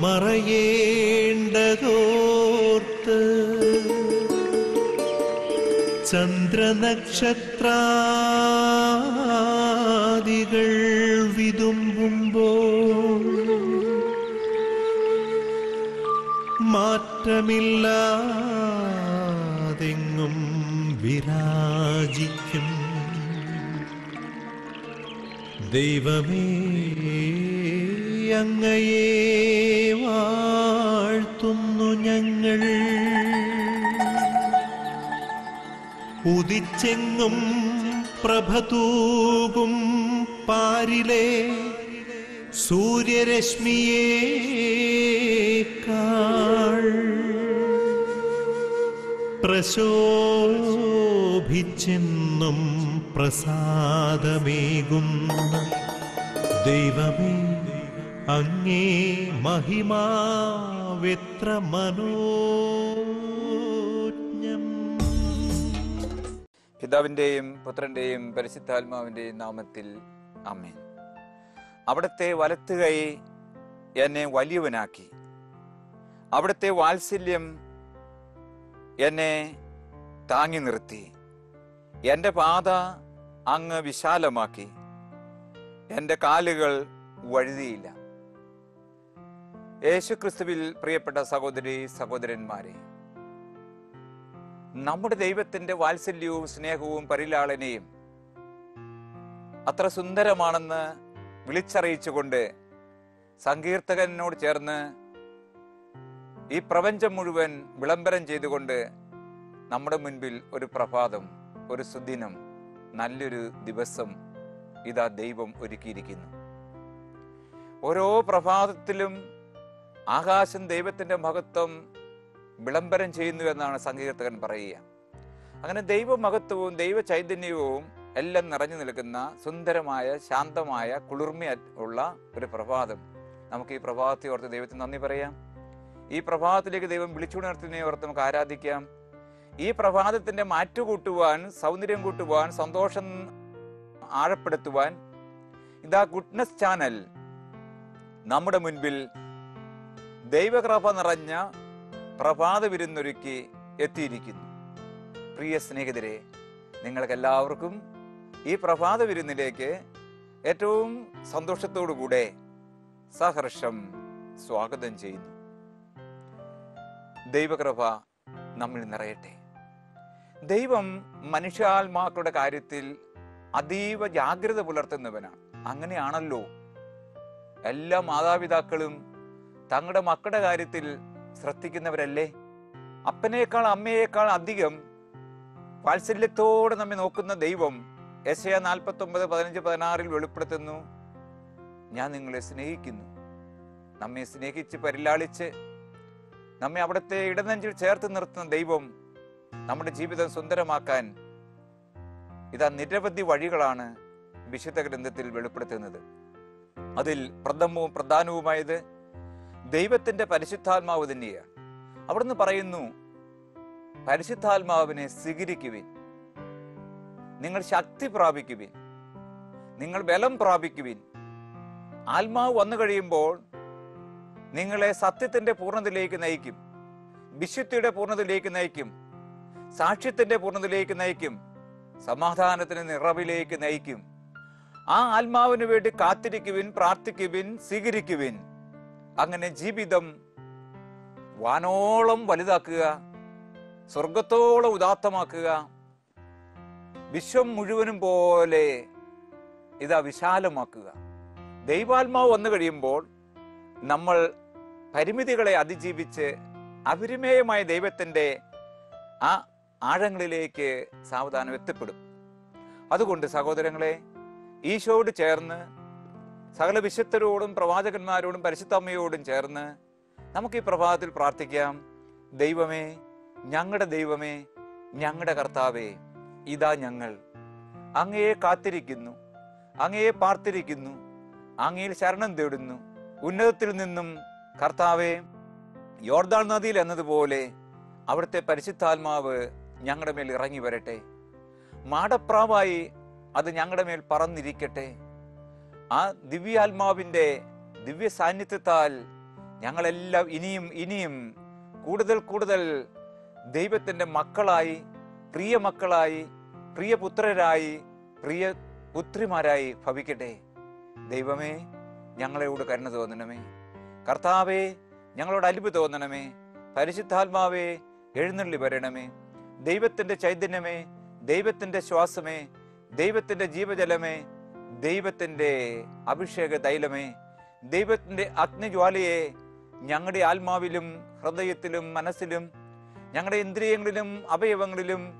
മറയേണ്ടതോർത്ത് ചന്ദ്രനക്ഷത്രാദികൾ വിതുമ്പുമ്പോൾ മാറ്റമില്ലാതെങ്ങും വിരാജിക്കും ദൈവമേ. അങ്ങയെ വാഴ്ത്തുന്നു ഞങ്ങൾ. ഉദിച്ചെങ്ങും പ്രഭതൂകും പാരിലെ സൂര്യരശ്മിയേക്കാൾ പ്രശോഭിച്ചെന്നും പ്രസാദമേകുന്ന ദൈവമേ അങ്ങേ മഹിമാവെത്ര മനോജ്ഞം പിതാവിന്റെയും പുത്രന്റെയും പരിശുദ്ധാത്മാവിന്റെയും നാമത്തിൽ അമ്മേൻ അവിടുത്തെ വലത്ത് കൈ എന്നെ വലിയവനാക്കി. അവിടുത്തെ വാത്സല്യം എന്നെ താങ്ങി നിർത്തി. എന്റെ പാത അങ്ങ് വിശാലമാക്കി. എന്റെ കാലുകൾ വഴുതിയില്ല. യേശുക്രിസ്തുവിൽ പ്രിയപ്പെട്ട സഹോദരി സഹോദരന്മാരെ നമ്മുടെ ദൈവത്തിന്റെ വാത്സല്യവും സ്നേഹവും പരിലാളനയും അത്ര സുന്ദരമാണെന്ന് വിളിച്ചറിയിച്ചുകൊണ്ട് സങ്കീർത്തകനോട് ചേർന്ന് ഈ പ്രപഞ്ചം മുഴുവൻ വിളംബരം ചെയ്തുകൊണ്ട് നമ്മുടെ മുൻപിൽ ഒരു പ്രഭാതം ഒരു സുദിനം നല്ലൊരു ദിവസം ഇതാ ദൈവം ഒരുക്കിയിരിക്കുന്നു. ഓരോ പ്രഭാതത്തിലും ആകാശം ദൈവത്തിന്റെ മഹത്വം വിളംബരം ചെയ്യുന്നു എന്നാണ് സംഗീതകൻ പറയുക. അങ്ങനെ ദൈവമഹത്വവും ദൈവ ചൈതന്യവും എല്ലാം നിറഞ്ഞു നിൽക്കുന്ന സുന്ദരമായ ശാന്തമായ കുളിർമ ഉള്ള ഒരു പ്രഭാതം. നമുക്ക് ഈ പ്രഭാതത്തെ ഓർത്ത് ദൈവത്തിന് നന്ദി പറയാം. ഈ പ്രഭാതത്തിലേക്ക് ദൈവം വിളിച്ചുണർത്തിനെ ഓർത്ത് നമുക്ക് ആരാധിക്കാം. ഈ പ്രഭാതത്തിന്റെ മാറ്റുകൂട്ടുവാൻ സൗന്ദര്യം കൂട്ടുവാൻ സന്തോഷം ആഴപ്പെടുത്തുവാൻ ഇതാ ഗുഡ്നസ് ചാനൽ നമ്മുടെ മുൻപിൽ ദൈവകൃപ നിറഞ്ഞ പ്രഭാത വിരുന്നൊരുക്കി എത്തിയിരിക്കുന്നു. പ്രിയ സ്നേഹിതരെ നിങ്ങൾക്കെല്ലാവർക്കും ഈ പ്രഭാത വിരുന്നിലേക്ക് ഏറ്റവും സന്തോഷത്തോടുകൂടെ സഹർഷം സ്വാഗതം ചെയ്യുന്നു. ദൈവകൃപ നമ്മിൽ നിറയട്ടെ. ദൈവം മനുഷ്യാത്മാക്കളുടെ കാര്യത്തിൽ അതീവ ജാഗ്രത പുലർത്തുന്നവനാണ്. അങ്ങനെയാണല്ലോ എല്ലാ മാതാപിതാക്കളും തങ്ങളുടെ മക്കളുടെ കാര്യത്തിൽ ശ്രദ്ധിക്കുന്നവരല്ലേ? അപ്പനേക്കാൾ അമ്മയേക്കാൾ അധികം വാത്സല്യത്തോടെ നമ്മെ നോക്കുന്ന ദൈവം എസ് എ നാൽപ്പത്തി ഒമ്പത് പതിനഞ്ച് പതിനാറിൽ വെളിപ്പെടുത്തുന്നു. ഞാൻ നിങ്ങളെ സ്നേഹിക്കുന്നു. നമ്മെ സ്നേഹിച്ച് പരിലാളിച്ച് നമ്മെ അവിടുത്തെ ഇടനെഞ്ചിൽ ചേർത്ത് നിർത്തുന്ന ദൈവം നമ്മുടെ ജീവിതം സുന്ദരമാക്കാൻ ഇതാ നിരവധി വഴികളാണ് വിശുദ്ധ ഗ്രന്ഥത്തിൽ വെളിപ്പെടുത്തുന്നത്. അതിൽ പ്രഥമവും പ്രധാനവുമായത് ദൈവത്തിന്റെ പരിശുദ്ധാത്മാവ് തന്നെയാണ് അവിടുന്ന് പറയുന്നു പരിശുദ്ധാത്മാവിനെ സ്വീകരിക്കുവിൻ. നിങ്ങൾ ശക്തി പ്രാപിക്കുവിൻ. നിങ്ങൾ ബലം പ്രാപിക്കുവിൻ. ആത്മാവ് വന്നു കഴിയുമ്പോൾ നിങ്ങളെ സത്യത്തിന്റെ പൂർണതയിലേക്ക് നയിക്കും. വിശുദ്ധിയുടെ പൂർണതയിലേക്ക് നയിക്കും. സാക്ഷ്യത്തിന്റെ പൂർണതയിലേക്ക് നയിക്കും. സമാധാനത്തിന് നിറവിലേക്ക് നയിക്കും. ആ ആത്മാവിന് വേണ്ടി കാത്തിരിക്കുവിൻ പ്രാർത്ഥിക്കുവിൻ സ്വീകരിക്കുവിൻ. അങ്ങനെ ജീവിതം വാനോളം വലുതാക്കുക സ്വർഗത്തോളം ഉദാത്തമാക്കുക. വിശ്വം മുഴുവനും പോലെ ഇതാ വിശാലമാക്കുക. ദൈവാത്മാവ് വന്നു കഴിയുമ്പോൾ നമ്മൾ പരിമിതികളെ അതിജീവിച്ച് അപരിമേയമായ ദൈവത്തിന്റെ ആ ആഴങ്ങളിലേക്ക് സാവധാനം എത്തിപ്പെടും. അതുകൊണ്ട് സഹോദരങ്ങളെ ഈശോയോട് ചേർന്ന് സകല വിശുദ്ധരോടും പ്രവാചകന്മാരോടും പരിശുദ്ധമ്മയോടും ചേർന്ന് നമുക്ക് ഈ പ്രഭാതത്തിൽ പ്രാർത്ഥിക്കാം. ദൈവമേ ഞങ്ങളുടെ ദൈവമേ ഞങ്ങളുടെ കർത്താവേ ഇതാ ഞങ്ങൾ. അങ്ങയെ കാത്തിരിക്കുന്നു അങ്ങയെ പാർത്തിരിക്കുന്നു അങ്ങയിൽ ശരണം തേടുന്നു. ഉന്നതത്തിൽ നിന്നും കർത്താവെ യോർദാൾ നദിയിൽ എന്നതുപോലെ അവിടുത്തെ പരിശുദ്ധാത്മാവ് ഞങ്ങളുടെ മേൽ ഇറങ്ങി വരട്ടെ മാടപ്രാവായി അത് ഞങ്ങളുടെ മേൽ പറന്നിരിക്കട്ടെ. ആ ദിവ്യാത്മാവിന്റെ ദിവ്യ സാന്നിധ്യത്താൽ ഞങ്ങളെല്ലാം ഇനിയും ഇനിയും കൂടുതൽ കൂടുതൽ ദൈവത്തിന്റെ മക്കളായി പ്രിയ മക്കളായി പ്രിയ പുത്രരായി പ്രിയ പുത്രിമാരായി ഭവിക്കട്ടെ. ദൈവമേ ഞങ്ങളോട് കരുണ തോന്നണമേ. കർത്താവേ ഞങ്ങളോട് അലിപ് തോന്നണമേ. പരിശുദ്ധാത്മാവേ എഴുന്നള്ളി വരണമേ. ദൈവത്തിന്റെ ചൈതന്യമേ ദൈവത്തിന്റെ ശ്വാസമേ ദൈവത്തിന്റെ ജീവജലമേ ദൈവത്തിന്റെ അഭിഷേക തൈലമേ ദൈവത്തിന്റെ അഗ്നിജ്വാലയെ ഞങ്ങളുടെ ആത്മാവിലും ഹൃദയത്തിലും മനസ്സിലും ഞങ്ങളുടെ ഇന്ദ്രിയങ്ങളിലും അവയവങ്ങളിലും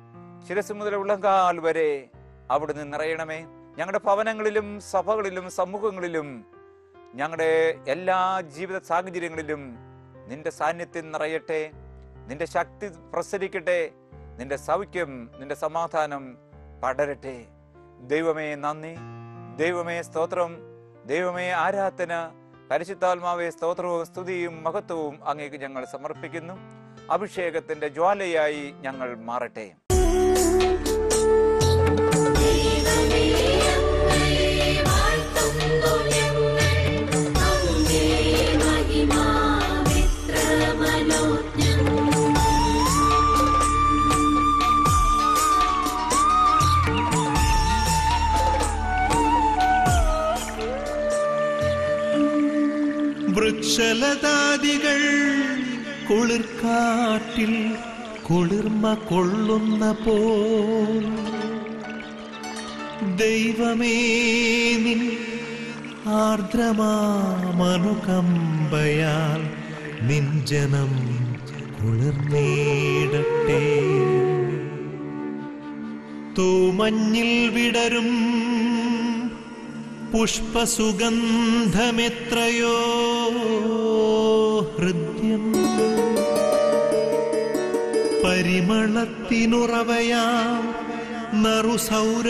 ശിരസ് മുതൽ ഉള്ളങ്കാൽ വരെ അവിടുന്ന് നിറയണമേ. ഞങ്ങളുടെ ഭവനങ്ങളിലും സഭകളിലും സമൂഹങ്ങളിലും ഞങ്ങളുടെ എല്ലാ ജീവിത സാഹചര്യങ്ങളിലും നിന്റെ സാന്നിധ്യം നിറയട്ടെ. നിന്റെ ശക്തി പ്രസരിക്കട്ടെ. നിന്റെ സൗഖ്യം നിന്റെ സമാധാനം പടരട്ടെ. ദൈവമേ നന്ദി. ദൈവമേ സ്തോത്രം ദൈവമേ ആരാധന പരിശുദ്ധാത്മാവെ സ്തോത്രവും സ്തുതിയും മഹത്വവും അങ്ങേക്ക് ഞങ്ങൾ സമർപ്പിക്കുന്നു. അഭിഷേകത്തിന്റെ ജ്വാലയായി ഞങ്ങൾ മാറട്ടെ. വൃക്ഷലതാദികൾ കുളിർക്കാറ്റിൽ കുളിർമ കൊള്ളുന്ന പോൽ. ദൈവമേ നിൻ ആർദ്രമാമനുകമ്പയാൽ നിഞ്ജനം ജനം കുളിർന്നേടട്ടെ തൂമഞ്ഞിൽ വിടരും പുഷ്പസുഗന്ധമെത്രയോ ഹൃദ്യം. പരിമളത്തിനുറവയാം നറുസൗരഭ്യമാകട്ടെ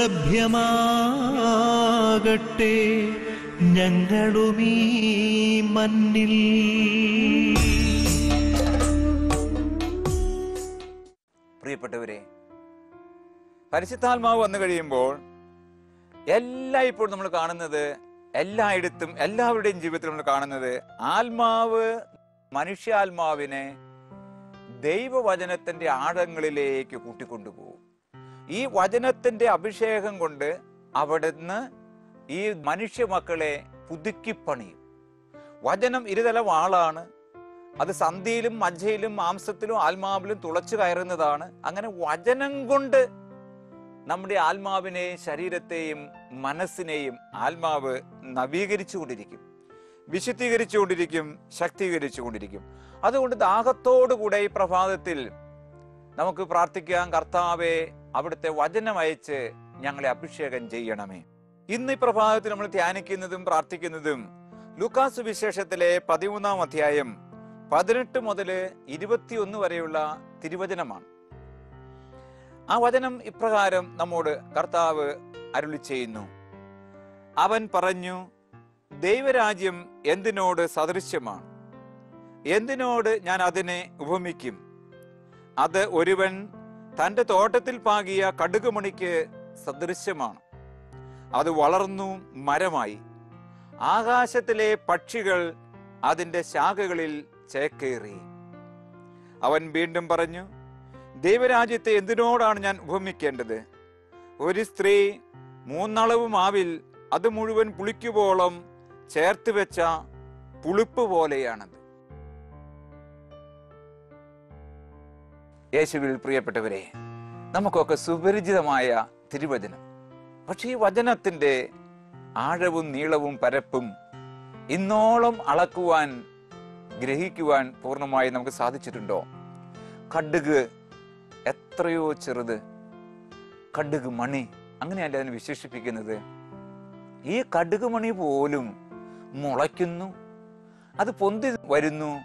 ഞങ്ങളുമീ മണ്ണിൽ. പ്രിയപ്പെട്ടവരെ പരിശുദ്ധാത്മാവ് വന്നു കഴിയുമ്പോൾ എല്ലായ്പ്പോഴും നമ്മൾ കാണുന്നത് എല്ലായിടത്തും എല്ലാവരുടെയും ജീവിതത്തിൽ നമ്മൾ കാണുന്നത് ആത്മാവ് മനുഷ്യാത്മാവിനെ ദൈവവചനത്തിന്റെ ആഴങ്ങളിലേക്ക് കൂട്ടിക്കൊണ്ടുപോകും. ഈ വചനത്തിന്റെ അഭിഷേകം കൊണ്ട് അവിടുന്ന് ഈ മനുഷ്യ മക്കളെ പുതുക്കിപ്പണിയും. വചനം ഇരുതല വാളാണ് അത് സന്ധിയിലും മജ്ജയിലും മാംസത്തിലും ആത്മാവിലും തുളച്ചു കയറുന്നതാണ്. അങ്ങനെ വചനം കൊണ്ട് നമ്മുടെ ആത്മാവിനെയും ശരീരത്തെയും മനസ്സിനെയും ആത്മാവ് നവീകരിച്ചുകൊണ്ടിരിക്കും. വിശുദ്ധീകരിച്ചുകൊണ്ടിരിക്കും ശക്തീകരിച്ചുകൊണ്ടിരിക്കും. അതുകൊണ്ട് ദാഹത്തോടുകൂടെ ഈ പ്രഭാതത്തിൽ നമുക്ക് പ്രാർത്ഥിക്കാം കർത്താവെ അവിടുത്തെ വചനം അയച്ച് ഞങ്ങളെ അഭിഷേകം ചെയ്യണമേ. ഇന്ന് ഈ പ്രഭാതത്തിൽ നമ്മൾ ധ്യാനിക്കുന്നതും പ്രാർത്ഥിക്കുന്നതും ലുക്കാസ് വിശേഷത്തിലെ പതിമൂന്നാം അധ്യായം പതിനെട്ട് മുതൽ ഇരുപത്തിയൊന്ന് വരെയുള്ള തിരുവചനമാണ്. ആ വചനം ഇപ്രകാരം നമ്മോട് കർത്താവ് അരുളി ചെയ്യുന്നു അവൻ പറഞ്ഞു ദൈവരാജ്യം എന്തിനോട് സദൃശ്യമാണ്? എന്തിനോട് ഞാൻ അതിനെ ഉപമിക്കും? അത് ഒരുവൻ തന്റെ തോട്ടത്തിൽ പാകിയ കടുകുമണിക്ക് സദൃശ്യമാണ്. അത് വളർന്നു മരമായി. ആകാശത്തിലെ പക്ഷികൾ അതിന്റെ ശാഖകളിൽ ചേക്കേറി. അവൻ വീണ്ടും പറഞ്ഞു ദൈവരാജ്യത്തെ എന്തിനോടാണ് ഞാൻ ഉപമിക്കേണ്ടത്? ഒരു സ്ത്രീ മൂന്നളവ് മാവിൽ അത് മുഴുവൻ പുളിക്കുവോളം ചേർത്ത് വെച്ച പുളിപ്പ് പോലെയാണത്. യേശുവിൽ പ്രിയപ്പെട്ടവരെ നമുക്കൊക്കെ സുപരിചിതമായ തിരുവചനം. പക്ഷേ ഈ വചനത്തിന്റെ ആഴവും നീളവും പരപ്പും ഇന്നോളം അളക്കുവാൻ ഗ്രഹിക്കുവാൻ പൂർണമായി നമുക്ക് സാധിച്ചിട്ടുണ്ടോ? കടുക് എത്രയോ ചെറുത്. കടുക് മണി. അങ്ങനെയല്ല അതിനെ വിശേഷിപ്പിക്കുന്നത്? ഈ കടുക് മണി പോലും മുളയ്ക്കുന്നു. അത് പൊന്തി വരുന്നു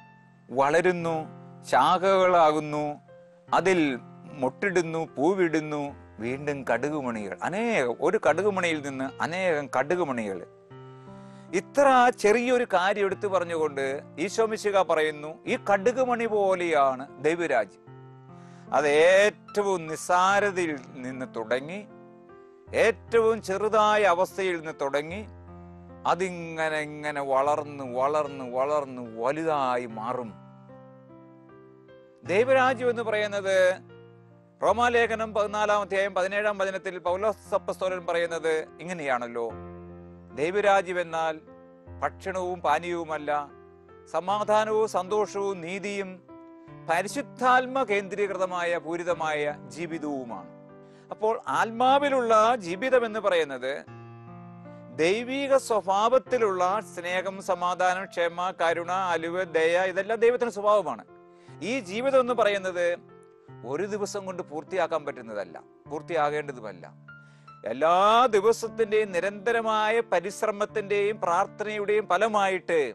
വളരുന്നു ശാഖകളാകുന്നു. അതിൽ മുട്ടിടുന്നു പൂവിടുന്നു. വീണ്ടും കടുക് മണികൾ. അനേകം ഒരു കടുക് മണിയിൽ നിന്ന് അനേകം കടുക് മണികൾ. ഇത്ര ചെറിയൊരു കാര്യം എടുത്തു പറഞ്ഞുകൊണ്ട് ഈശോമിശിക പറയുന്നു ഈ കടുക് കടുകുമണി പോലെയാണ് ദൈവരാജ്യം. അത് ഏറ്റവും നിസ്സാരതയിൽ നിന്ന് തുടങ്ങി ഏറ്റവും ചെറുതായ അവസ്ഥയിൽ നിന്ന് തുടങ്ങി അതിങ്ങനെ ഇങ്ങനെ വളർന്ന് വളർന്ന് വളർന്ന് വലുതായി മാറും. ദൈവരാജ്യം എന്ന് പറയുന്നത് റോമാലേഖനം പതിനാലാം അധ്യായം പതിനേഴാം വചനത്തിൽ പൗലോസപ്പസ്തോലൻ പറയുന്നത് ഇങ്ങനെയാണല്ലോ. ദൈവരാജ്യം എന്നാൽ ഭക്ഷണവും പാനീയവുമല്ല സമാധാനവും സന്തോഷവും നീതിയും പരിശുദ്ധാത്മ കേന്ദ്രീകൃതമായ പൂരിതമായ ജീവിതവുമാണ്. അപ്പോൾ ആത്മാവിലുള്ള ജീവിതം എന്ന് പറയുന്നത് ദൈവിക സ്വഭാവത്തിലുള്ള സ്നേഹം സമാധാനം ക്ഷമ കരുണ അലുവ ദയ ഇതെല്ലാം ദൈവത്തിന്റെ സ്വഭാവമാണ്. ഈ ജീവിതം എന്ന് പറയുന്നത് ഒരു ദിവസം കൊണ്ട് പൂർത്തിയാക്കാൻ പറ്റുന്നതല്ല. പൂർത്തിയാകേണ്ടതുമല്ല. എല്ലാ ദിവസത്തിന്റെയും നിരന്തരമായ പരിശ്രമത്തിന്റെയും പ്രാർത്ഥനയുടെയും ഫലമായിട്ട്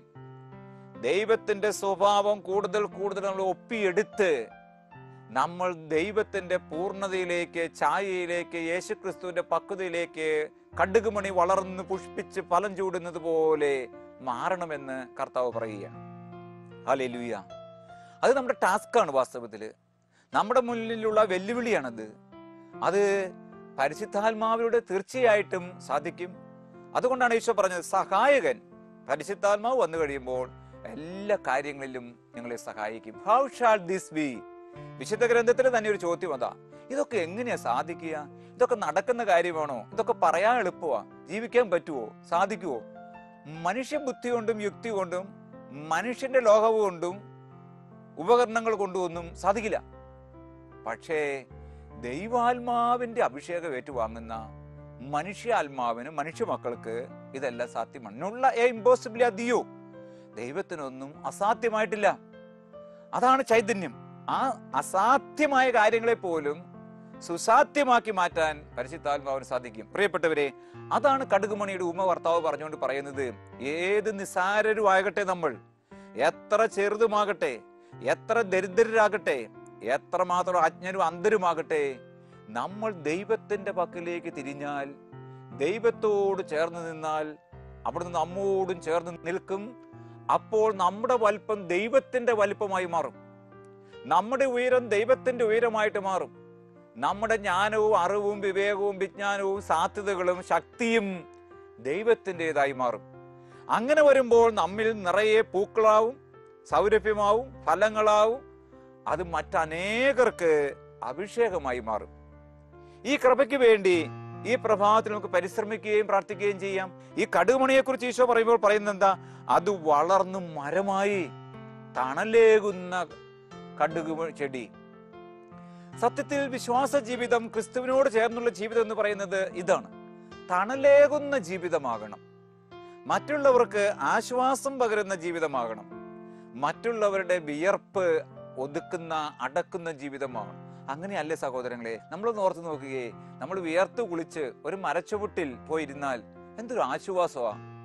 ദൈവത്തിന്റെ സ്വഭാവം കൂടുതൽ കൂടുതൽ നമ്മൾ ഒപ്പിയെടുത്ത് നമ്മൾ ദൈവത്തിന്റെ പൂർണതയിലേക്ക് ഛായയിലേക്ക് യേശുക്രിസ്തുവിന്റെ പക്വതയിലേക്ക് കടുകുമണി വളർന്ന് പുഷ്പിച്ച് ഫലം ചൂടുന്നത് പോലെ മാറണമെന്ന് കർത്താവ് പറയുകയാണ്. ഹല്ലേലൂയ. അത് നമ്മുടെ ടാസ്ക്കാണ് വാസ്തവത്തിൽ. നമ്മുടെ മുന്നിലുള്ള വെല്ലുവിളിയാണത്. അത് പരിശുദ്ധാത്മാവിലൂടെ തീർച്ചയായിട്ടും സാധിക്കും. അതുകൊണ്ടാണ് ഈശോ പറഞ്ഞത് സഹായകൻ പരിശുദ്ധാത്മാവ് വന്നു കഴിയുമ്പോൾ എല്ലാ കാര്യങ്ങളിലും നിങ്ങളെ സഹായിക്കും. ഹൗ ഷാൾ ദിസ് ബി വിശുദ്ധ ഗ്രന്ഥത്തിൽ തന്നെ ഒരു ചോദ്യം അതാ. ഇതൊക്കെ എങ്ങനെയാ സാധിക്കുക? ഇതൊക്കെ നടക്കുന്ന കാര്യമാണോ? ഇതൊക്കെ പറയാൻ എളുപ്പമാ. ജീവിക്കാൻ പറ്റുമോ സാധിക്കുമോ മനുഷ്യ ബുദ്ധി കൊണ്ടും യുക്തി കൊണ്ടും മനുഷ്യന്റെ ലോകവും കൊണ്ടും ഉപകരണങ്ങൾ കൊണ്ടും ഒന്നും സാധിക്കില്ല. പക്ഷേ ദൈവാത്മാവിന്റെ അഭിഷേകം ഏറ്റുവാങ്ങുന്ന മനുഷ്യാത്മാവിന് മനുഷ്യ മക്കൾക്ക് ഇതെല്ലാം സാധ്യമാണ്. എ ഇമ്പോസിബിളി അതിയോ ദൈവത്തിനൊന്നും അസാധ്യമായിട്ടില്ല. അതാണ് ചൈതന്യം. ആ അസാധ്യമായ കാര്യങ്ങളെ പോലും സുസാധ്യമാക്കി മാറ്റാൻ പരിശുദ്ധാത്മാവിന് സാധിക്കും. പ്രിയപ്പെട്ടവരെ അതാണ് കടുകുമണിയുടെ ഉമ്മ ഭർത്താവ് പറഞ്ഞുകൊണ്ട് പറയുന്നത്. ഏത് നിസാരരുമാകട്ടെ നമ്മൾ എത്ര ചെറുതുമാകട്ടെ എത്ര ദരിദ്രരാകട്ടെ എത്ര മാത്രം അജ്ഞരും അന്ധരുമാകട്ടെ നമ്മൾ ദൈവത്തിന്റെ പക്കലേക്ക് തിരിഞ്ഞാൽ ദൈവത്തോട് ചേർന്ന് നിന്നാൽ അവിടുന്ന് നമ്മോടും ചേർന്ന് നിൽക്കും. അപ്പോൾ നമ്മുടെ വലിപ്പം ദൈവത്തിന്റെ വലിപ്പമായി മാറും. നമ്മുടെ ഉയരം ദൈവത്തിന്റെ ഉയരമായിട്ട് മാറും. നമ്മുടെ ജ്ഞാനവും അറിവും വിവേകവും വിജ്ഞാനവും സാധ്യതകളും ശക്തിയും ദൈവത്തിന്റെതായി മാറും. അങ്ങനെ വരുമ്പോൾ നമ്മിൽ നിറയെ പൂക്കളാവും സൗരഭ്യമാവും ഫലങ്ങളാവും. അത് മറ്റനേകർക്ക് അഭിഷേകമായി മാറും. ഈ കൃപയ്ക്ക് വേണ്ടി ഈ പ്രഭാതത്തിൽ നമുക്ക് പരിശ്രമിക്കുകയും പ്രാർത്ഥിക്കുകയും ചെയ്യാം. ഈ കടുമണിയെ കുറിച്ച് ഈശോ പറയുമ്പോൾ പറയുന്നത് എന്താ? അത് വളർന്ന് മരമായി തണലേകുന്ന കടുക് ചെടി. സത്യത്തിൽ വിശ്വാസ ജീവിതം ക്രിസ്തുവിനോട് ചേർന്നുള്ള ജീവിതം എന്ന് പറയുന്നത് ഇതാണ്. തണലേകുന്ന ജീവിതമാകണം. മറ്റുള്ളവർക്ക് ആശ്വാസം പകരുന്ന ജീവിതമാകണം. മറ്റുള്ളവരുടെ വിയർപ്പ് ഒതുക്കുന്ന അടക്കുന്ന ജീവിതമാകണം. അങ്ങനെയല്ലേ സഹോദരങ്ങളെ നമ്മളൊന്ന് ഓർത്ത് നോക്കുകയെ നമ്മൾ വിയർത്ത് കുളിച്ച് ഒരു മരച്ചുവട്ടിൽ പോയിരുന്നാൽ എന്തൊരു ആശ്വാസമാ.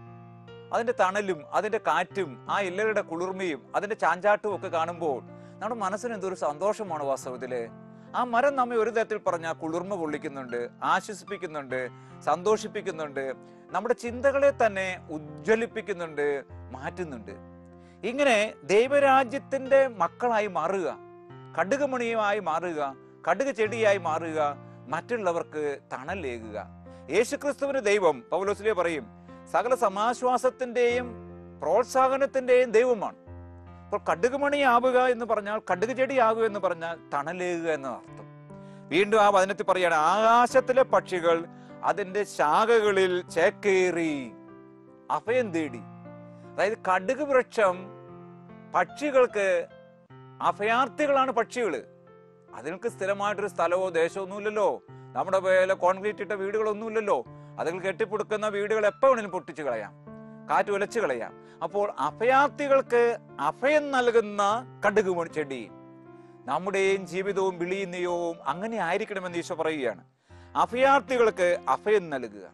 അതിന്റെ തണലും അതിന്റെ കാറ്റും ആ ഇല്ലകളുടെ കുളിർമയും അതിന്റെ ചാഞ്ചാട്ടും ഒക്കെ കാണുമ്പോൾ നമ്മുടെ മനസ്സിന് എന്തൊരു സന്തോഷമാണ് വാസ്തവത്തിൽ. ആ മരം നമ്മെ ഒരു തരത്തിൽ പറഞ്ഞാൽ കുളിർമ പൊള്ളിക്കുന്നുണ്ട് ആശ്വസിപ്പിക്കുന്നുണ്ട് സന്തോഷിപ്പിക്കുന്നുണ്ട് നമ്മുടെ ചിന്തകളെ തന്നെ ഉജ്ജ്വലിപ്പിക്കുന്നുണ്ട് മാറ്റുന്നുണ്ട്. ഇങ്ങനെ ദൈവരാജ്യത്തിന്റെ മക്കളായി മാറുക കടുകുമണിയുമായി മാറുക കടുക് ചെടിയായി മാറുക മറ്റുള്ളവർക്ക് തണലേകുക. യേശുക്രിസ്തുവിന് ദൈവം പൗലോസിലെ പറയും സകല സമാശ്വാസത്തിന്റെയും പ്രോത്സാഹനത്തിന്റെയും ദൈവമാണ്. അപ്പോൾ കടുകുമണിയാവുക എന്ന് പറഞ്ഞാൽ കടുക് ചെടിയാകുക എന്ന് പറഞ്ഞാൽ തണലേകുക എന്ന അർത്ഥം വീണ്ടും ആ വചനത്തിൽ പറയാണ് ആകാശത്തിലെ പക്ഷികൾ അതിന്റെ ശാഖകളിൽ ചേക്കേറി അഭയം തേടി. അതായത് കടുക് വൃക്ഷം പക്ഷികൾക്ക് അഭയാർത്ഥികളാണ് പക്ഷികൾ അതിനൊക്കെ സ്ഥിരമായിട്ടൊരു സ്ഥലമോ ദേശമോ ഒന്നുമില്ലല്ലോ. നമ്മുടെ കോൺക്രീറ്റ് ഇട്ട വീടുകളൊന്നുമില്ലല്ലോ. അതുങ്ങൾ കെട്ടിപ്പൊടുക്കുന്ന വീടുകൾ എപ്പോ വേണേലും പൊട്ടിച്ചു കളയാം. കാറ്റ് ഉലച്ചു കളയാം. അപ്പോൾ അഭയാർത്ഥികൾക്ക് അഭയം നൽകുന്ന കടുക് ചെടി. നമ്മുടെയും ജീവിതവും വിളിയുന്നയവും അങ്ങനെ ആയിരിക്കണമെന്ന് ഈശോ പറയുകയാണ്. അഭയാർത്ഥികൾക്ക് അഭയം നൽകുക.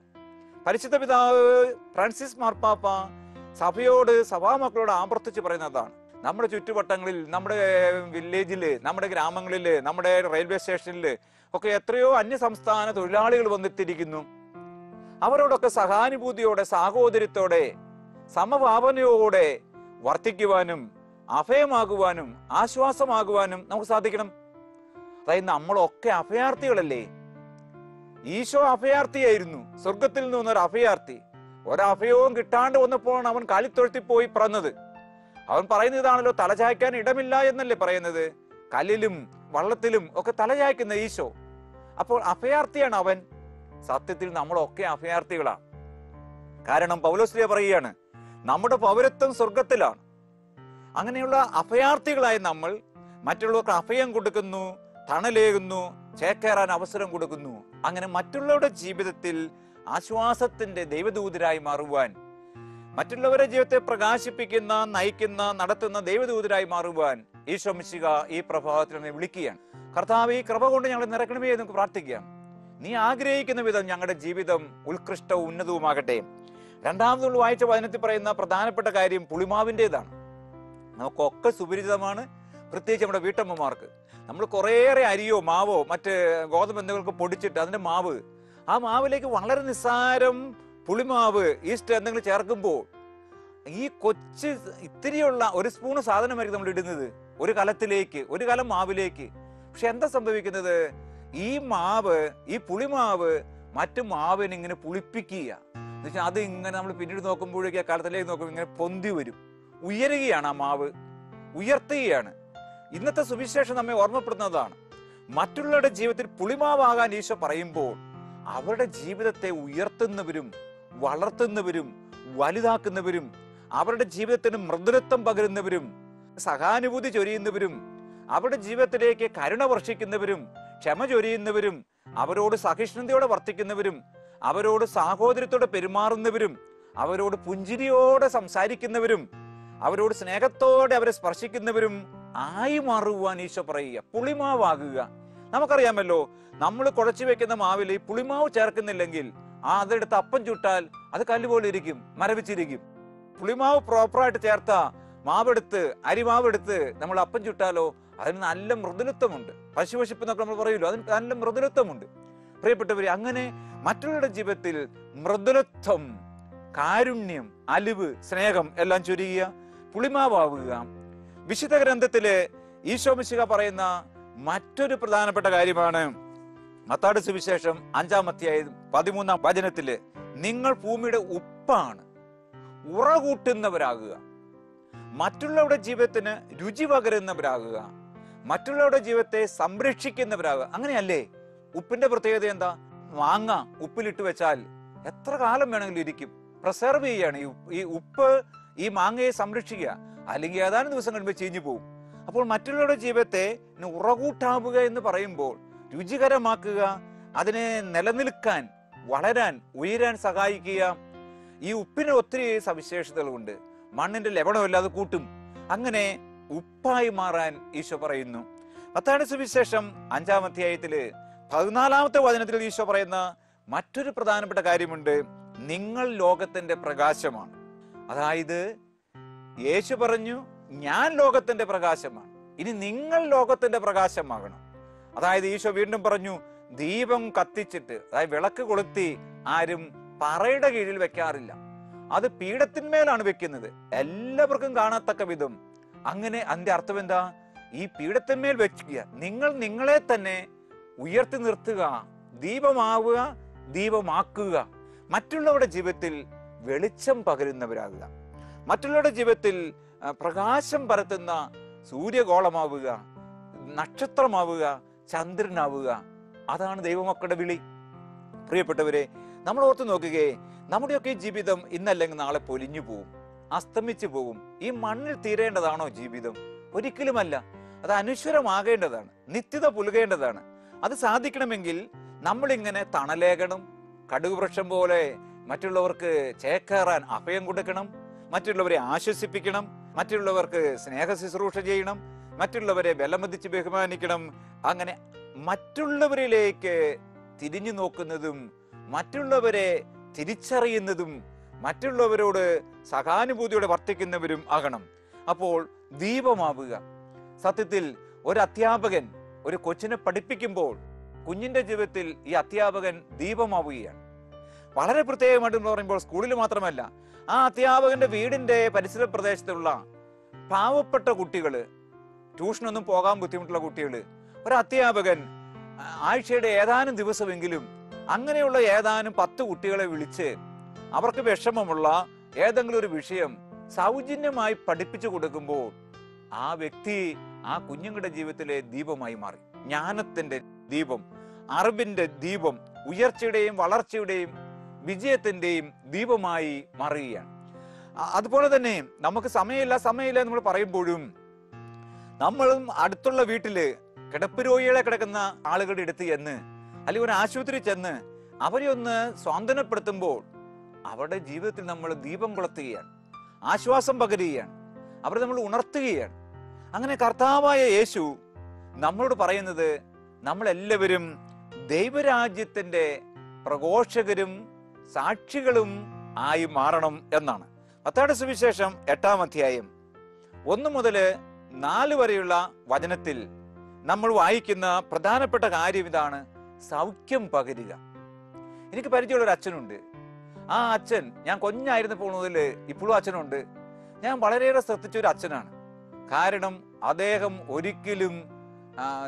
പരിശുദ്ധ പിതാവ് ഫ്രാൻസിസ് മാർപ്പാപ്പ സഭയോട് സഭാമക്കളോട് ആവർത്തിച്ച് പറയുന്നതാണ്. നമ്മുടെ ചുറ്റുവട്ടങ്ങളിൽ നമ്മുടെ വില്ലേജിൽ നമ്മുടെ ഗ്രാമങ്ങളിൽ നമ്മുടെ റെയിൽവേ സ്റ്റേഷനിൽ ഒക്കെ എത്രയോ അന്യ സംസ്ഥാന തൊഴിലാളികൾ വന്നെത്തിയിരിക്കുന്നു അവരോടൊക്കെ സഹാനുഭൂതിയോടെ സാഹോദര്യത്തോടെ സമഭാവനയോടെ വർത്തിക്കുവാനും അഭയമാകുവാനും ആശ്വാസമാകുവാനും നമുക്ക് സാധിക്കണം. അതായത് നമ്മളൊക്കെ അഭയാർത്ഥികളല്ലേ? ഈശോ അഭയാർത്ഥിയായിരുന്നു. സ്വർഗത്തിൽ നിന്നൊരു അഭയാർത്ഥി. ഒരഭയവും കിട്ടാണ്ട് വന്നപ്പോഴാണ് അവൻ കാലിത്തൊഴുത്തി പോയി പറഞ്ഞത് അവൻ പറയുന്ന ഇതാണല്ലോ തലചായ്ക്കാൻ ഇടമില്ല എന്നല്ലേ പറയുന്നത്? കല്ലിലും വള്ളത്തിലും ഒക്കെ തലചായ്ക്കുന്ന ഈശോ. അപ്പോൾ അഭയാർത്ഥിയാണ് അവൻ. സത്യത്തിൽ നമ്മളൊക്കെ അഭയാർത്ഥികളാണ്. കാരണം പൗലോസ്ലിയ പറയുകയാണ് നമ്മുടെ പൗരത്വം സ്വർഗത്തിലാണ് അങ്ങനെയുള്ള അഭയാർത്ഥികളായി നമ്മൾ മറ്റുള്ളവർക്ക് അഭയം കൊടുക്കുന്നു തണലേകുന്നു ചേക്കേറാൻ അവസരം കൊടുക്കുന്നു. അങ്ങനെ മറ്റുള്ളവരുടെ ജീവിതത്തിൽ ആശ്വാസത്തിന്റെ ദൈവദൂതരായി മാറുവാൻ മറ്റുള്ളവരുടെ ജീവിതത്തെ പ്രകാശിപ്പിക്കുന്ന നയിക്കുന്ന നടത്തുന്ന ദൈവദൂതരായി മാറുവാൻ ഈ ശ്രമിച്ചുക ഈ പ്രഭാതത്തിൽ നമ്മെ വിളിക്കുകയാണ്. കർത്താവ് ഈ കൃപ കൊണ്ട് ഞങ്ങൾ നിറക്കണമേ നമുക്ക് പ്രാർത്ഥിക്കാം. നീ ആഗ്രഹിക്കുന്ന വിധം ഞങ്ങളുടെ ജീവിതം ഉത്കൃഷ്ടവും ഉന്നതവുമാകട്ടെ. രണ്ടാമതുള്ള വായിച്ച വചനത്തിൽ പറയുന്ന പ്രധാനപ്പെട്ട കാര്യം പുളിമാവിന്റെതാണ്. നമുക്കൊക്കെ സുപരിചിതമാണ് പ്രത്യേകിച്ച് നമ്മുടെ വീട്ടമ്മമാർക്ക്. നമ്മൾ കുറേയേറെ അരിയോ മാവോ മറ്റ് ഗോതമ്പ് എന്തെങ്കിലുമൊക്കെ പൊടിച്ചിട്ട് അതിന്റെ മാവ്. ആ മാവിലേക്ക് വളരെ നിസ്സാരം പുളിമാവ് ഈസ്റ്റ് എന്തെങ്കിലും ചേർക്കുമ്പോൾ ഈ കൊച്ച് ഇത്തിരിയുള്ള ഒരു സ്പൂണ് സാധനമായിരിക്കും നമ്മൾ ഇടുന്നത്. ഒരു കലത്തിലേക്ക് ഒരു കലം മാവിലേക്ക്. പക്ഷെ എന്താ സംഭവിക്കുന്നത്? ഈ മാവ് ഈ പുളിമാവ് മറ്റു മാവിനെ ഇങ്ങനെ പുളിപ്പിക്കുക. എന്നുവെച്ചാൽ അത് ഇങ്ങനെ നമ്മൾ പിന്നീട് നോക്കുമ്പോഴേക്ക് ആ കാലത്തിലേക്ക് നോക്കുമ്പോൾ ഇങ്ങനെ പൊന്തി വരും. ഉയരുകയാണ് ആ മാവ്. ഉയർത്തുകയാണ്. ഇന്നത്തെ സുവിശേഷം നമ്മെ ഓർമ്മപ്പെടുന്നതാണ് മറ്റുള്ളവരുടെ ജീവിതത്തിൽ പുളിമാവാകാൻ ഈശോ പറയുമ്പോൾ അവരുടെ ജീവിതത്തെ ഉയർത്തുന്നവരും വളർത്തുന്നവരും വലുതാക്കുന്നവരും അവരുടെ ജീവിതത്തിന് മൃദുലത്വം പകരുന്നവരും സഹാനുഭൂതി ചൊരിയുന്നവരും അവരുടെ ജീവിതത്തിലേക്ക് കരുണ വർഷിക്കുന്നവരും ക്ഷമ ചൊരിയുന്നവരും അവരോട് സഹിഷ്ണുതയോടെ വർത്തിക്കുന്നവരും അവരോട് സാഹോദര്യത്തോടെ പെരുമാറുന്നവരും അവരോട് പുഞ്ചിരിയോടെ സംസാരിക്കുന്നവരും അവരോട് സ്നേഹത്തോടെ അവരെ സ്പർശിക്കുന്നവരും ആയി മാറുവാൻ ഈശോ പറയുക. പുളിമാവാകുക. നമുക്കറിയാമല്ലോ നമ്മൾ കുഴച്ചു വെക്കുന്ന മാവിൽ ഈ പുളിമാവ് ചേർക്കുന്നില്ലെങ്കിൽ ആ അതെടുത്ത് അപ്പം ചുട്ടാൽ അത് കല്ലുപോലെ ഇരിക്കും മരവിച്ചിരിക്കും. പുളിമാവ് പ്രോപ്പറായിട്ട് ചേർത്ത മാവെടുത്ത് അരിമാവെടുത്ത് നമ്മൾ അപ്പം ചുട്ടാലോ അതിന് നല്ല മൃദുലത്വമുണ്ട്. പശുവശിപ്പ് എന്നൊക്കെ നമ്മൾ പറയുമല്ലോ അതിന് നല്ല മൃദുലത്വമുണ്ട്. പ്രിയപ്പെട്ടവരെ അങ്ങനെ മറ്റുള്ളവരുടെ ജീവിതത്തിൽ മൃദുലത്വം കാരുണ്യം അലിവ് സ്നേഹം എല്ലാം ചൊരിയുക പുളിമാവാകുക വിശുദ്ധ ഗ്രന്ഥത്തിലെ ഈശോമിശിക പറയുന്ന മറ്റൊരു പ്രധാനപ്പെട്ട കാര്യമാണ്. മത്താട് സുവിശേഷം അഞ്ചാം അധ്യായം പതിമൂന്നാം വചനത്തിൽ നിങ്ങൾ ഭൂമിയുടെ ഉപ്പാണ്. ഉറകൂട്ടുന്നവരാകുക. മറ്റുള്ളവരുടെ ജീവിതത്തിന് രുചി പകരുന്നവരാകുക. മറ്റുള്ളവരുടെ ജീവിതത്തെ സംരക്ഷിക്കുന്നവരാകുക അങ്ങനെയല്ലേ? ഉപ്പിന്റെ പ്രത്യേകത എന്താ? മാങ്ങ ഉപ്പിലിട്ട് വെച്ചാൽ എത്ര കാലം വേണമെങ്കിലും ഇരിക്കും. പ്രിസർവ് ചെയ്യാണ് ഈ ഉപ്പ്. ഈ മാങ്ങയെ സംരക്ഷിക്കുക. അല്ലെങ്കിൽ ഏതാനും ദിവസം കഴിയുമ്പോൾ ചീഞ്ഞു പോകും അപ്പോൾ മറ്റുള്ളവരുടെ ജീവിതത്തെ ഉറകൂട്ടാവുക എന്ന് പറയുമ്പോൾ രുചികരമാക്കുക അതിനെ നിലനിൽക്കാൻ വളരാൻ ഉയരാൻ സഹായിക്കുക. ഈ ഉപ്പിന് ഒത്തിരി സവിശേഷതകളുണ്ട്. മണ്ണിന്റെ ലവണമില്ലാതെ കൂട്ടും. അങ്ങനെ ഉപ്പായി മാറാൻ ഈശോ പറയുന്നു. അത്താണ് സുവിശേഷം അഞ്ചാം അധ്യായത്തിൽ പതിനാലാമത്തെ വചനത്തിൽ ഈശോ പറയുന്ന മറ്റൊരു പ്രധാനപ്പെട്ട കാര്യമുണ്ട്. നിങ്ങൾ ലോകത്തിന്റെ പ്രകാശമാണ്. അതായത് യേശു പറഞ്ഞു ഞാൻ ലോകത്തിന്റെ പ്രകാശമാണ്. ഇനി നിങ്ങൾ ലോകത്തിന്റെ പ്രകാശമാകണം. അതായത് ഈശോ വീണ്ടും പറഞ്ഞു ദീപം കത്തിച്ചിട്ട് അതായത് വിളക്ക് കൊളുത്തി ആരും പറയുടെ കീഴിൽ വെക്കാറില്ല. അത് പീഠത്തിന്മേലാണ് വെക്കുന്നത്. എല്ലാവർക്കും കാണത്തക്ക വിധം അങ്ങനെ അതിന്റെ അർത്ഥം എന്താ? ഈ പീഠത്തിന്മേൽ വെക്കുക നിങ്ങൾ നിങ്ങളെ തന്നെ ഉയർത്തി നിർത്തുക ദീപമാവുക ദീപമാക്കുക. മറ്റുള്ളവരുടെ ജീവിതത്തിൽ വെളിച്ചം പകരുന്നവരാകുക. മറ്റുള്ളവരുടെ ജീവിതത്തിൽ പ്രകാശം പരത്തുന്ന സൂര്യഗോളമാവുക നക്ഷത്രമാവുക ചന്ദ്രനാവുക. അതാണ് ദൈവമക്കളുടെ വിളി. പ്രിയപ്പെട്ടവരെ നമ്മൾ ഓർത്ത് നോക്കുകയെ നമ്മുടെയൊക്കെ ജീവിതം ഇന്നല്ലെങ്കിൽ നാളെ പൊലിഞ്ഞു പോവും. അസ്തമിച്ചു പോകും ഈ മണ്ണിൽ തീരേണ്ടതാണോ ജീവിതം? ഒരിക്കലുമല്ല. അത് അനശ്വരമാകേണ്ടതാണ്. നിത്യത പുലുകേണ്ടതാണ്. അത് സാധിക്കണമെങ്കിൽ നമ്മളിങ്ങനെ തണലേകണം കടുകുവൃക്ഷം പോലെ മറ്റുള്ളവർക്ക് ചേക്കേറാൻ അഭയം കൊടുക്കണം മറ്റുള്ളവരെ ആശ്വസിപ്പിക്കണം മറ്റുള്ളവർക്ക് സ്നേഹ ശുശ്രൂഷ ചെയ്യണം മറ്റുള്ളവരെ വിലമതിച്ച് ബഹുമാനിക്കണം. അങ്ങനെ മറ്റുള്ളവരിലേക്ക് തിരിഞ്ഞു നോക്കുന്നതും മറ്റുള്ളവരെ തിരിച്ചറിയുന്നതും മറ്റുള്ളവരോട് സഹാനുഭൂതിയോടെ വർത്തിക്കുന്നവരും ആകണം. അപ്പോൾ ദീപമാവുക. സത്യത്തിൽ ഒരു അധ്യാപകൻ ഒരു കൊച്ചിനെ പഠിപ്പിക്കുമ്പോൾ കുഞ്ഞിന്റെ ജീവിതത്തിൽ ഈ അധ്യാപകൻ ദീപമാവുകയാണ്. വളരെ പ്രത്യേകമായിട്ട് പറയുമ്പോൾ സ്കൂളിൽ മാത്രമല്ല ആ അധ്യാപകന്റെ വീടിന്റെ പരിസര പ്രദേശത്തുള്ള പാവപ്പെട്ട കുട്ടികൾ ട്യൂഷനൊന്നും പോകാൻ ബുദ്ധിമുട്ടുള്ള കുട്ടികൾ ഒരു അധ്യാപകൻ ആഴ്ചയുടെ ഏതാനും ദിവസമെങ്കിലും അങ്ങനെയുള്ള ഏതാനും പത്ത് കുട്ടികളെ വിളിച്ച് അവർക്ക് വിഷമമുള്ള ഏതെങ്കിലും ഒരു വിഷയം സൗജന്യമായി പഠിപ്പിച്ചു കൊടുക്കുമ്പോൾ ആ വ്യക്തി ആ കുഞ്ഞുങ്ങളുടെ ജീവിതത്തിലെ ദീപമായി മാറി. ജ്ഞാനത്തിന്റെ ദീപം അറിവിന്റെ ദീപം ഉയർച്ചയുടെയും വളർച്ചയുടെയും വിജയത്തിന്റെയും ദീപമായി മാറുകയാണ്. അതുപോലെ തന്നെ നമുക്ക് സമയമില്ല സമയമില്ല നമ്മൾ പറയുമ്പോഴും നമ്മളും അടുത്തുള്ള വീട്ടിൽ കിടപ്പ് രോഗികളെ കിടക്കുന്ന ആളുകളുടെ അടുത്ത് ചെന്ന് അല്ലെങ്കിൽ ഒരു ആശുപത്രി ചെന്ന് അവരെ ഒന്ന് സ്വാന്തനപ്പെടുത്തുമ്പോൾ അവരുടെ ജീവിതത്തിൽ നമ്മൾ ദീപം കൊളുത്തുകയാണ്. ആശ്വാസം പകരുകയാണ്. അവരെ നമ്മൾ ഉണർത്തുകയാണ്. അങ്ങനെ കർത്താവായ യേശു നമ്മളോട് പറയുന്നത് നമ്മളെല്ലാവരും ദൈവരാജ്യത്തിന്റെ പ്രഘോഷകരും സാക്ഷികളും ആയി മാറണം എന്നാണ്. പത്താട് സുവിശേഷം എട്ടാം അധ്യായം ഒന്ന് മുതൽ നാല് വരെയുള്ള വചനത്തിൽ നമ്മൾ വായിക്കുന്ന പ്രധാനപ്പെട്ട കാര്യം ഇതാണ് സൗഖ്യം പകരുക. എനിക്ക് പരിചയമുള്ള ഒരു അച്ഛനുണ്ട്. ആ അച്ഛൻ ഞാൻ കൊഞ്ഞായിരുന്നപ്പോൾ മുതൽ ഇപ്പോഴും അച്ഛനുണ്ട്. ഞാൻ വളരെയേറെ ശ്രദ്ധിച്ച ഒരു അച്ഛനാണ്. കാരണം അദ്ദേഹം ഒരിക്കലും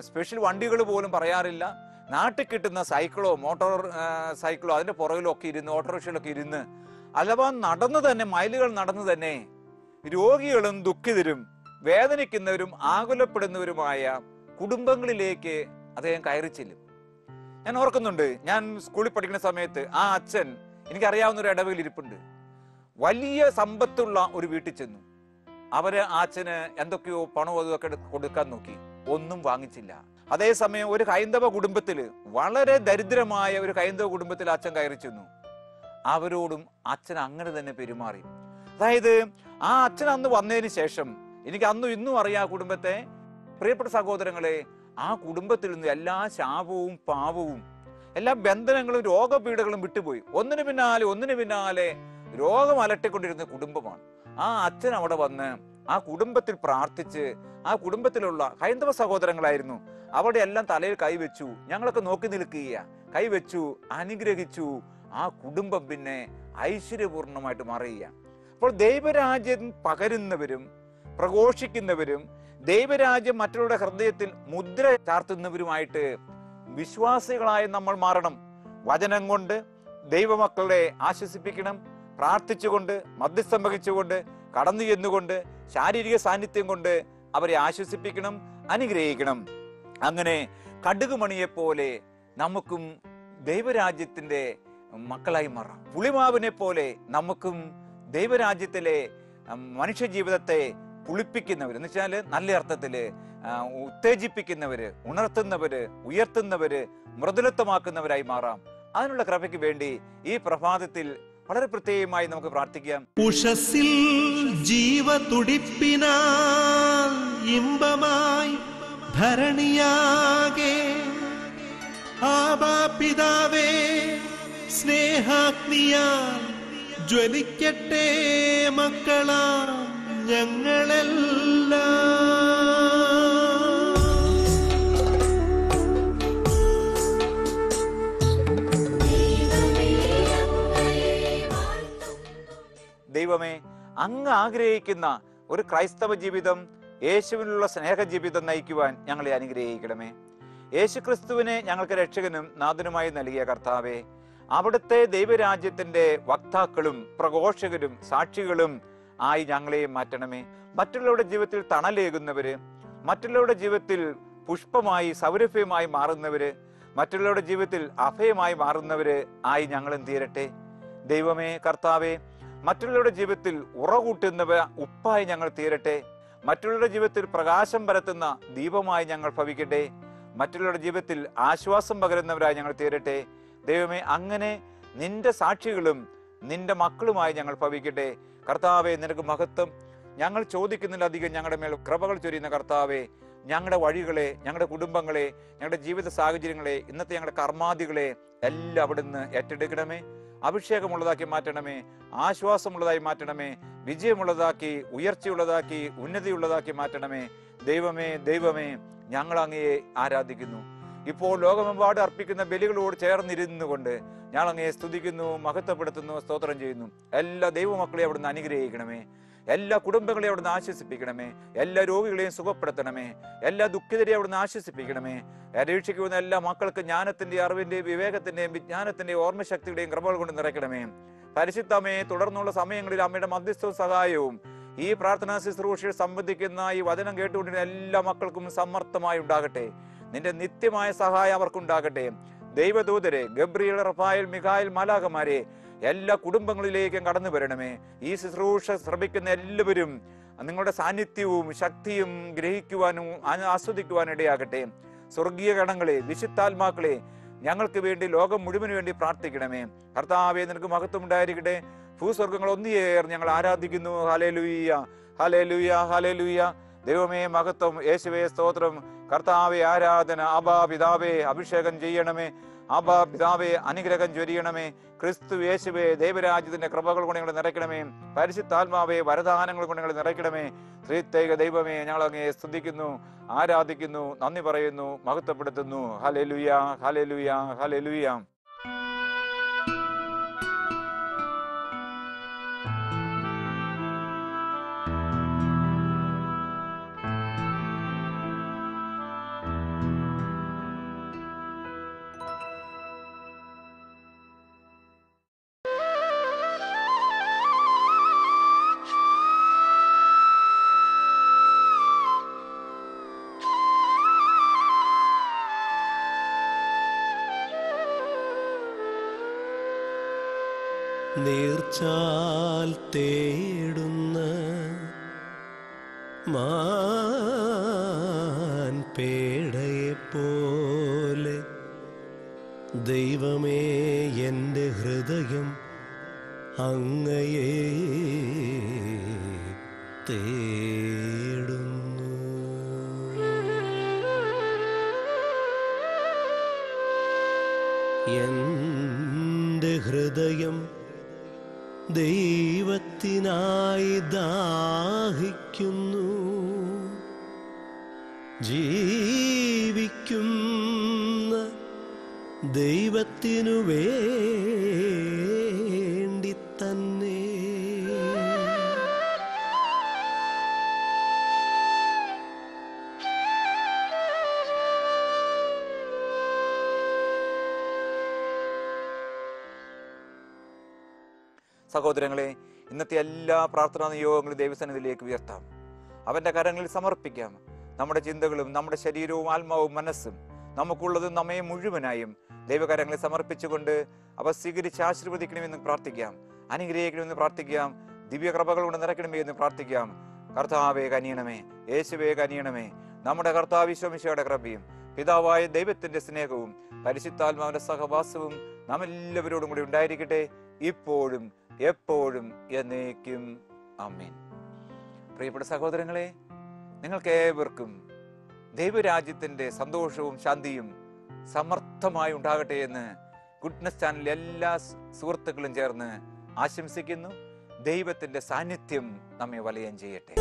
സ്പെഷ്യൽ വണ്ടികൾ പോലും പറയാറില്ല. നാട്ടിൽ കിട്ടുന്ന സൈക്കിളോ മോട്ടോർ സൈക്കിളോ അതിന്റെ പുറകിലോ ഒക്കെ ഇരുന്ന് ഓട്ടോറിക്ഷയിലൊക്കെ ഇരുന്ന് അഥവാ നടന്നു തന്നെ മൈലുകൾ നടന്നു തന്നെ രോഗികളും ദുഃഖിതരും വേദനിക്കുന്നവരും ആകുലപ്പെടുന്നവരുമായ കുടുംബങ്ങളിലേക്ക് അദ്ദേഹം കയറി ചെല്ലും. ഞാൻ ഓർക്കുന്നുണ്ട് ഞാൻ സ്കൂളിൽ പഠിക്കുന്ന സമയത്ത് ആ അച്ഛൻ എനിക്കറിയാവുന്ന ഒരു ഇടവയിൽ ഇരിപ്പുണ്ട്. വലിയ സമ്പത്തുള്ള ഒരു വീട്ടിൽ ചെന്നു. അവർ അച്ഛന് എന്തൊക്കെയോ പണവും അതൊക്കെ കൊടുക്കാൻ നോക്കി. ഒന്നും വാങ്ങിച്ചില്ല. അതേസമയം ഒരു ഹൈന്ദവ കുടുംബത്തിൽ വളരെ ദരിദ്രമായ ഒരു ഹൈന്ദവ കുടുംബത്തിൽ അച്ഛൻ കയറി ചെന്നു. അവരോടും അച്ഛൻ അങ്ങനെ തന്നെ പെരുമാറി. അതായത് ആ അച്ഛൻ അന്ന് വന്നതിന് ശേഷം എനിക്ക് അന്നും ഇന്നും അറിയാം ആ കുടുംബത്തെ. പ്രിയപ്പെട്ട സഹോദരങ്ങളെ ആ കുടുംബത്തിൽ നിന്ന് എല്ലാ ശാപവും പാവവും എല്ലാ ബന്ധനങ്ങളും രോഗപീഠകളും വിട്ടുപോയി. ഒന്നിനു പിന്നാലെ ഒന്നിനു പിന്നാലെ രോഗം അലട്ടിക്കൊണ്ടിരുന്ന കുടുംബമാണ്. ആ അച്ഛൻ അവിടെ വന്ന് ആ കുടുംബത്തിൽ പ്രാർത്ഥിച്ച് ആ കുടുംബത്തിലുള്ള ഹൈന്ദവ സഹോദരങ്ങളായിരുന്നു. അവിടെ എല്ലാം തലയിൽ കൈവച്ചു ഞങ്ങളൊക്കെ നോക്കി നിൽക്കുക കൈവച്ചു അനുഗ്രഹിച്ചു. ആ കുടുംബം പിന്നെ ഐശ്വര്യപൂർണമായിട്ട് മാറുകയാണ് അപ്പോൾ ദൈവരാജ്യം പകരുന്നവരും പ്രഘോഷിക്കുന്നവരും ദൈവരാജ്യം മറ്റുള്ളവരുടെ ഹൃദയത്തിൽ മുദ്ര ചാർത്തുന്നവരുമായിട്ട് വിശ്വാസികളായി നമ്മൾ മാറണം. വചനം കൊണ്ട് ദൈവമക്കളെ ആശ്വസിപ്പിക്കണം. പ്രാർത്ഥിച്ചുകൊണ്ട് മധ്യസ്ഥം വഹിച്ചുകൊണ്ട് കടന്നു ചെന്നുകൊണ്ട് ശാരീരിക സാന്നിധ്യം കൊണ്ട് അവരെ ആശ്വസിപ്പിക്കണം അനുഗ്രഹിക്കണം. അങ്ങനെ കടുകുമണിയെ പോലെ നമുക്കും ദൈവരാജ്യത്തിന്റെ മക്കളായി മാറാം. പുളിമാവിനെ പോലെ നമുക്കും ദൈവരാജ്യത്തിലെ മനുഷ്യജീവിതത്തെ മനുഷ്യ ജീവിതത്തെ പുളിപ്പിക്കുന്നവർ എന്ന് വെച്ചാൽ നല്ല അർത്ഥത്തിൽ ആ, ഉത്തേജിപ്പിക്കുന്നവര് ഉണർത്തുന്നവര് ഉയർത്തുന്നവര് മൃദുലത്വമാക്കുന്നവരായി മാറാം. അതിനുള്ള കൃപയ്ക്ക് വേണ്ടി ഈ പ്രഭാതത്തിൽ വളരെ പ്രത്യേകമായി നമുക്ക് പ്രാർത്ഥിക്കാം. ഉഷസിൽ ജീവ ഇമ്പമായി ധരണിയാകെ ആബാ പിതാവേ സ്നേഹാഗ്നിയാൽ ജ്വലിക്കട്ടെ മക്കളാ. ദൈവമേ അങ്ങ് ആഗ്രഹിക്കുന്ന ഒരു ക്രൈസ്തവ ജീവിതം യേശുവിനുള്ള സ്നേഹ ജീവിതം നയിക്കുവാൻ ഞങ്ങളെ അനുഗ്രഹിക്കണമേ. യേശുക്രിസ്തുവിനെ ഞങ്ങൾക്ക് രക്ഷകനും നാഥനുമായി നൽകിയ കർത്താവെ അവിടുത്തെ ദൈവരാജ്യത്തിന്റെ വക്താക്കളും പ്രഘോഷകരും സാക്ഷികളും ആയി ഞങ്ങളെ മാറ്റണമേ. മറ്റുള്ളവരുടെ ജീവിതത്തിൽ തണലേകുന്നവര് മറ്റുള്ളവരുടെ ജീവിതത്തിൽ പുഷ്പമായി സൗരഭ്യമായി മാറുന്നവര് മറ്റുള്ളവരുടെ ജീവിതത്തിൽ അഭയമായി മാറുന്നവര് ആയി ഞങ്ങളും തീരട്ടെ ദൈവമേ കർത്താവേ മറ്റുള്ളവരുടെ ജീവിതത്തിൽ ഉറകൂട്ടുന്നവ ഉപ്പായി ഞങ്ങൾ തീരട്ടെ. മറ്റുള്ളവരുടെ ജീവിതത്തിൽ പ്രകാശം പരത്തുന്ന ദീപമായി ഞങ്ങൾ ഭവിക്കട്ടെ. മറ്റുള്ളവരുടെ ജീവിതത്തിൽ ആശ്വാസം പകരുന്നവരായി ഞങ്ങൾ തീരട്ടെ. ദൈവമേ അങ്ങനെ നിന്റെ സാക്ഷികളും നിന്റെ മക്കളുമായി ഞങ്ങൾ ഭവിക്കട്ടെ. കർത്താവെ നിനക്ക് മഹത്വം. ഞങ്ങൾ ചോദിക്കുന്നതിലധികം ഞങ്ങളുടെ മേൽ കൃപകൾ ചൊരിയുന്ന കർത്താവെ ഞങ്ങളുടെ വഴികളെ ഞങ്ങളുടെ കുടുംബങ്ങളെ ഞങ്ങളുടെ ജീവിത സാഹചര്യങ്ങളെ ഇന്നത്തെ ഞങ്ങളുടെ കർമാദികളെ എല്ലാം അവിടുന്ന് ഏറ്റെടുക്കണമേ. അഭിഷേകമുള്ളതാക്കി മാറ്റണമേ. ആശ്വാസമുള്ളതായി മാറ്റണമേ. വിജയമുള്ളതാക്കി ഉയർച്ചയുള്ളതാക്കി ഉന്നതിയുള്ളതാക്കി മാറ്റണമേ. ദൈവമേ ദൈവമേ ഞങ്ങൾ അങ്ങയെ ആരാധിക്കുന്നു. ഇപ്പോൾ ലോകമെമ്പാട് അർപ്പിക്കുന്ന ബലികളോട് ചേർന്നിരുന്നു കൊണ്ട് ഞാൻ അങ്ങയെ സ്തുതിക്കുന്നു മഹത്വപ്പെടുത്തുന്നു സ്തോത്രം ചെയ്യുന്നു. എല്ലാ ദൈവമക്കളെയും അവിടുന്ന് അനുഗ്രഹിക്കണമേ. എല്ലാ കുടുംബങ്ങളെയും അവിടുന്ന് ആശ്വസിപ്പിക്കണമേ. എല്ലാ രോഗികളെയും സുഖപ്പെടുത്തണമേ. എല്ലാ ദുഃഖിതരെയും അവിടുന്ന് ആശ്വസിപ്പിക്കണമേ. പരീക്ഷിക്കുന്ന എല്ലാ മക്കൾക്ക് ജ്ഞാനത്തിന്റെയും അറിവിന്റെയും വിവേകത്തിന്റെയും വിജ്ഞാനത്തിന്റെയും ഓർമ്മശക്തിയുടെയും കൃപകൾ കൊണ്ട് നിറയ്ക്കണമേ. പരിശുദ്ധമേ തുടർന്നുള്ള സമയങ്ങളിൽ അമ്മയുടെ മധ്യസ്ഥവും സഹായവും ഈ പ്രാർത്ഥനാ ശുശ്രൂഷയിൽ സംബന്ധിക്കുന്ന ഈ വചനം കേട്ടുകൊണ്ടിരുന്ന എല്ലാ മക്കൾക്കും സമർത്ഥമായി ഉണ്ടാകട്ടെ. നിന്റെ നിത്യമായ സഹായം അവർക്കുണ്ടാകട്ടെ. ദൈവദൂതരെ ഗബ്രിയൽ റഫായൽ മിഖായൽ മാലാകമാരെ എല്ലാ കുടുംബങ്ങളിലേക്കും കടന്നു വരണമേ. ഈ ശുശ്രൂഷ ശ്രമിക്കുന്ന എല്ലാവരും നിങ്ങളുടെ സാന്നിധ്യവും ശക്തിയും ഗ്രഹിക്കുവാനും ആസ്വദിക്കുവാനും ഇടയാകട്ടെ. സ്വർഗീയ ഗണങ്ങളെ വിശുദ്ധാത്മാക്കളെ ഞങ്ങൾക്ക് വേണ്ടി ലോകം മുഴുവനു വേണ്ടി പ്രാർത്ഥിക്കണമേ. കർത്താവെ നിനക്ക് മഹത്വം ഉണ്ടായിരിക്കട്ടെ ഭൂസ്വർഗങ്ങൾ ഒന്നിയേർ ഞങ്ങൾ ആരാധിക്കുന്നു. ഹലേ ലുയ്യ ഹലേ ലുയ്യ ഹലേ ലുയ്യ ദൈവമേ മഹത്വം യേശുവേ സ്തോത്രം. കർത്താവെ ആരാധന അബാ പിതാവേ അഭിഷേകം ചെയ്യണമേ. അബാ പിതാവേ അനുഗ്രഹം ചൊരിയണമേ. ക്രിസ്തു യേശുവേ ദൈവരാജ്യത്തിന്റെ കൃപകൾ കൊണ്ട് ഞങ്ങൾ നിറയ്ക്കണമേ. പരിശുദ്ധാത്മാവേ വരദാനങ്ങൾ കൊണ്ട് ഞങ്ങൾ നിറയ്ക്കണമേ. ശ്രീത്തേക ദൈവമേ ഞങ്ങൾ സ്തുതിക്കുന്നു ആരാധിക്കുന്നു നന്ദി പറയുന്നു മഹത്വപ്പെടുത്തുന്നു. ഹലലുയ ഹലലുയ ഹലലുയ നീർച്ചാൽ തേടുന്ന മാൻ പേടയെ പോലെ ദൈവമേ എന്റെ ഹൃദയം അങ്ങയെ ദൈവത്തിനായി ദാഹിക്കുന്നു. ജീവിക്കുന്ന ദൈവത്തിനു വേണ്ടി തന്നെ സഹോദരങ്ങളെ ഇന്നത്തെ എല്ലാ പ്രാർത്ഥനാ നിയോഗങ്ങളും ദൈവസന്നിധിയിലേക്ക് ഉയർത്താം. അവന്റെ കരങ്ങളിൽ സമർപ്പിക്കാം. നമ്മുടെ ചിന്തകളും നമ്മുടെ ശരീരവും ആത്മാവും മനസ്സും നമുക്കുള്ളതും നമ്മെ മുഴുവനായും ദൈവകരങ്ങളിൽ സമർപ്പിച്ചുകൊണ്ട് അവ സ്വീകരിച്ച് ആശീർവദിക്കണമെന്ന് പ്രാർത്ഥിക്കാം. അനുഗ്രഹിക്കണമെന്ന് പ്രാർത്ഥിക്കാം. ദിവ്യകൃപകൾ കൊണ്ട് നിറയ്ക്കണമേ എന്ന് പ്രാർത്ഥിക്കാം. കർത്താവേ കനിയണമേ. യേശുവേ കനിയണമേ. നമ്മുടെ കർത്താവിശ്വമിശയുടെ കൃപയും പിതാവായ ദൈവത്തിന്റെ സ്നേഹവും പരിശുദ്ധാത്മാവിന്റെ സഹവാസവും നാം എല്ലാവരോടും കൂടി ഉണ്ടായിരിക്കട്ടെ. ഇപ്പോഴും എപ്പോഴും എന്നേക്കും. അമ്മീൻ പ്രിയപ്പെട്ട സഹോദരങ്ങളെ നിങ്ങൾക്ക് ഏവർക്കും ദൈവരാജ്യത്തിന്റെ സന്തോഷവും ശാന്തിയും സമർത്ഥമായി ഉണ്ടാകട്ടെ എന്ന് ഗുഡ്നസ് ചാനലിലെ എല്ലാ സുഹൃത്തുക്കളും ചേർന്ന് ആശംസിക്കുന്നു. ദൈവത്തിന്റെ സാന്നിധ്യം നമ്മെ വലയം ചെയ്യട്ടെ.